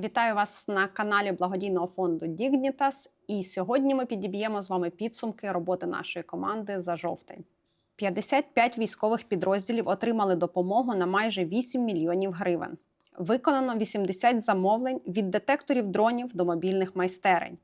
Вітаю вас на каналі благодійного фонду Dignitas. І сьогодні ми підіб'ємо з вами підсумки роботи нашої команди за жовтень. 55 військових підрозділів отримали допомогу на майже 8 мільйонів гривень. Виконано 80 замовлень від детекторів дронів до мобільних майстерень.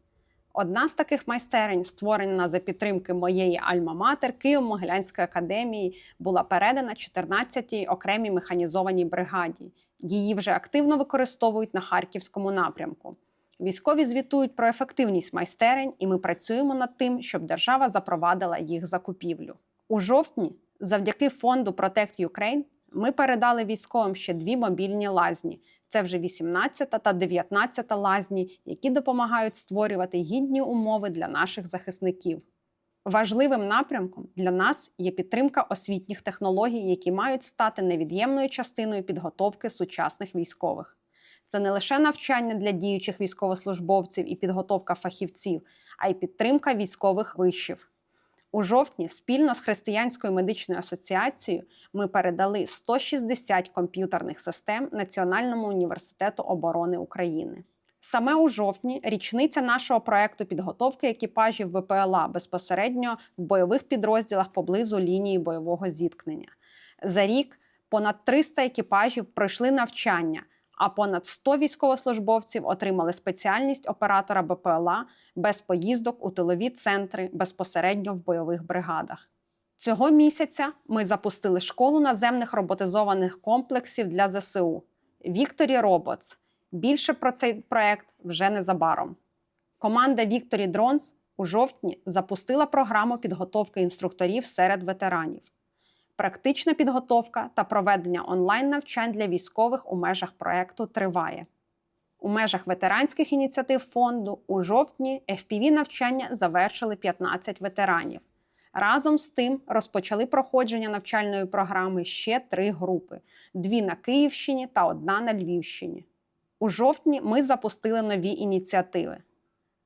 Одна з таких майстерень, створена за підтримки моєї Альма-Матер Києво-Могилянської академії, була передана 14-й окремій механізованій бригаді. Її вже активно використовують на харківському напрямку. Військові звітують про ефективність майстерень, і ми працюємо над тим, щоб держава запровадила їх закупівлю. У жовтні, завдяки фонду Protect Ukraine, ми передали військовим ще дві мобільні лазні. Це вже 18 та 19 лазні, які допомагають створювати гідні умови для наших захисників. Важливим напрямком для нас є підтримка освітніх технологій, які мають стати невід'ємною частиною підготовки сучасних військових. Це не лише навчання для діючих військовослужбовців і підготовка фахівців, а й підтримка військових вишів. У жовтні спільно з Християнською медичною асоціацією ми передали 160 комп'ютерних систем Національному університету оборони України. Саме у жовтні річниця нашого проекту підготовки екіпажів ВПЛА безпосередньо в бойових підрозділах поблизу лінії бойового зіткнення. За рік понад 300 екіпажів пройшли навчання, а понад 100 військовослужбовців отримали спеціальність оператора БПЛА без поїздок у тилові центри безпосередньо в бойових бригадах. Цього місяця ми запустили школу наземних роботизованих комплексів для ЗСУ Вікторі Роботс. Більше про цей проект вже незабаром. Команда Victory Drones у жовтні запустила програму підготовки інструкторів серед ветеранів. Практична підготовка та проведення онлайн-навчань для військових у межах проекту триває. У межах ветеранських ініціатив фонду у жовтні FPV навчання завершили 15 ветеранів. Разом з тим розпочали проходження навчальної програми ще три групи: дві на Київщині та одна на Львівщині. У жовтні ми запустили нові ініціативи.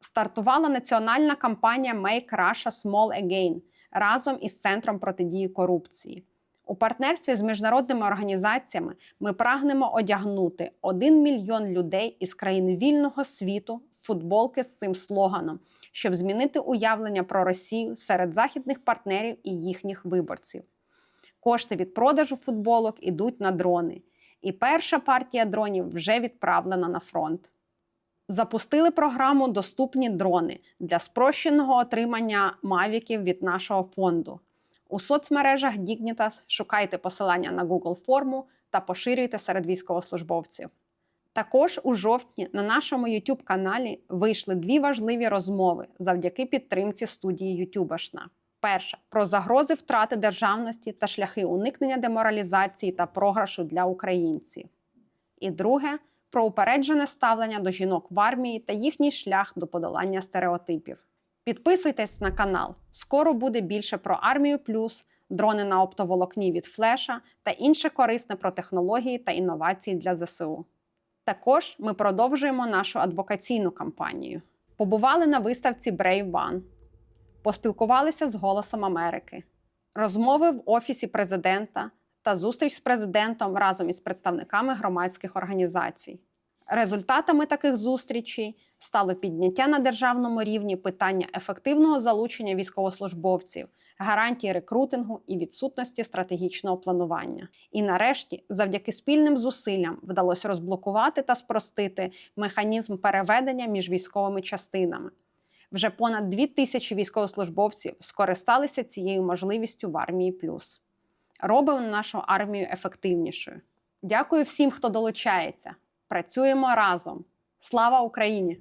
Стартувала національна кампанія Make Russia Small Again разом із Центром протидії корупції. У партнерстві з міжнародними організаціями ми прагнемо одягнути 1 мільйон людей із країн вільного світу футболки з цим слоганом, щоб змінити уявлення про Росію серед західних партнерів і їхніх виборців. Кошти від продажу футболок ідуть на дрони. І перша партія дронів вже відправлена на фронт. Запустили програму Доступні дрони для спрощеного отримання мавіків від нашого фонду. У соцмережах Dignitas шукайте посилання на Google форму та поширюйте серед військовослужбовців. Також у жовтні на нашому YouTube каналі вийшли дві важливі розмови завдяки підтримці студії Ютубашна. Перша про загрози втрати державності та шляхи уникнення деморалізації та програшу для українців. І друге про упереджене ставлення до жінок в армії та їхній шлях до подолання стереотипів. Підписуйтесь на канал. Скоро буде більше про армію плюс, дрони на оптоволокні від флеша та інше корисне про технології та інновації для ЗСУ. Також ми продовжуємо нашу адвокаційну кампанію. Побували на виставці Brave One, поспілкувалися з Голосом Америки, розмови в Офісі президента та зустріч з президентом разом із представниками громадських організацій. Результатами таких зустрічей стало підняття на державному рівні питання ефективного залучення військовослужбовців, гарантії рекрутингу і відсутності стратегічного планування. І нарешті, завдяки спільним зусиллям, вдалося розблокувати та спростити механізм переведення між військовими частинами. Вже понад дві тисячі військовослужбовців скористалися цією можливістю в армії плюс. Робимо нашу армію ефективнішою. Дякую всім, хто долучається. Працюємо разом. Слава Україні!